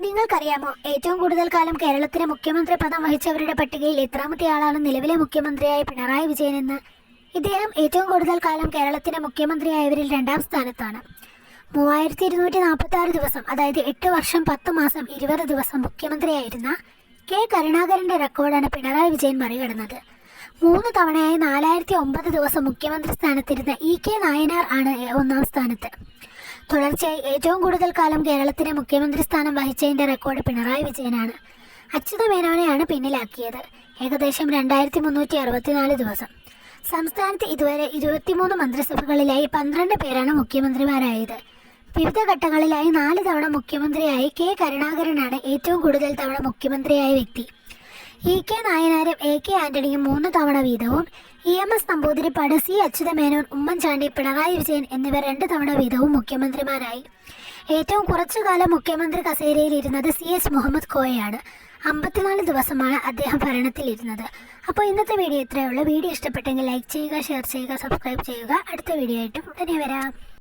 നിങ്ങൾക്കറിയാമോ ഏറ്റവും കൂടുതൽ കാലം കേരളത്തിലെ മുഖ്യമന്ത്രി പദം വഹിച്ചവരുടെ പട്ടികയിൽ എത്രാമത്തെ ആളാണ് നിലവിലെ മുഖ്യമന്ത്രിയായ പിണറായി വിജയൻ എന്ന്. ഇദ്ദേഹം ഏറ്റവും കൂടുതൽ കാലം കേരളത്തിലെ മുഖ്യമന്ത്രിയായവരിൽ രണ്ടാം സ്ഥാനത്താണ്. മൂവായിരത്തി ഇരുന്നൂറ്റി നാൽപ്പത്തി ആറ് ദിവസം അതായത് എട്ട് വർഷം പത്ത് മാസം ഇരുപത് ദിവസം മുഖ്യമന്ത്രിയായിരുന്ന കെ കരുണാകരന്റെ റെക്കോർഡാണ് പിണറായി വിജയൻ മറികടന്നത്. മൂന്ന് തവണയായി നാലായിരത്തി ഒമ്പത് ദിവസം മുഖ്യമന്ത്രി സ്ഥാനത്തിരുന്ന ഇ കെ നായനാർ ആണ് ഒന്നാം സ്ഥാനത്ത്. തുടർച്ചയായി ഏറ്റവും കൂടുതൽ കാലം കേരളത്തിന് മുഖ്യമന്ത്രി സ്ഥാനം വഹിച്ചതിന്റെ റെക്കോർഡ് പിണറായി വിജയനാണ്. അച്യുത മേനോനെയാണ് പിന്നിലാക്കിയത്. ഏകദേശം രണ്ടായിരത്തി മുന്നൂറ്റി അറുപത്തിനാല് ദിവസം. സംസ്ഥാനത്ത് ഇതുവരെ ഇരുപത്തിമൂന്ന് മന്ത്രിസഭകളിലായി പന്ത്രണ്ട് പേരാണ് മുഖ്യമന്ത്രിമാരായത്. വിവിധ ഘട്ടങ്ങളിലായി നാല് തവണ മുഖ്യമന്ത്രിയായി കെ കരുണാകരനാണ് ഏറ്റവും കൂടുതൽ തവണ മുഖ്യമന്ത്രിയായ വ്യക്തി. ഇ കെ നായനാരും എ കെ ആന്റണിയും മൂന്ന് തവണ വീതവും E M S Namboothiripad C Achutha Menon Oommen Chandy Pinarayi Vijayan എന്നിവർ രണ്ട് തവണ വീതവും മുഖ്യമന്ത്രിമാരായി. ഏറ്റവും കുറച്ചു കാലം മുഖ്യമന്ത്രി കസേരയിൽ ഇരുന്നത് സി എച്ച് മുഹമ്മദ് കോയയാണ്. അമ്പത്തിനാല് ദിവസമാണ് അദ്ദേഹം ഭരണത്തിലിരുന്നത്. അപ്പോൾ ഇന്നത്തെ വീഡിയോ ഇത്രയേ ഉള്ളൂ. വീഡിയോ ഇഷ്ടപ്പെട്ടെങ്കിൽ ലൈക്ക് ചെയ്യുക ഷെയർ ചെയ്യുക സബ്സ്ക്രൈബ് ചെയ്യുക. അടുത്ത വീഡിയോ ആയിട്ടും ഉടനെ വരാം.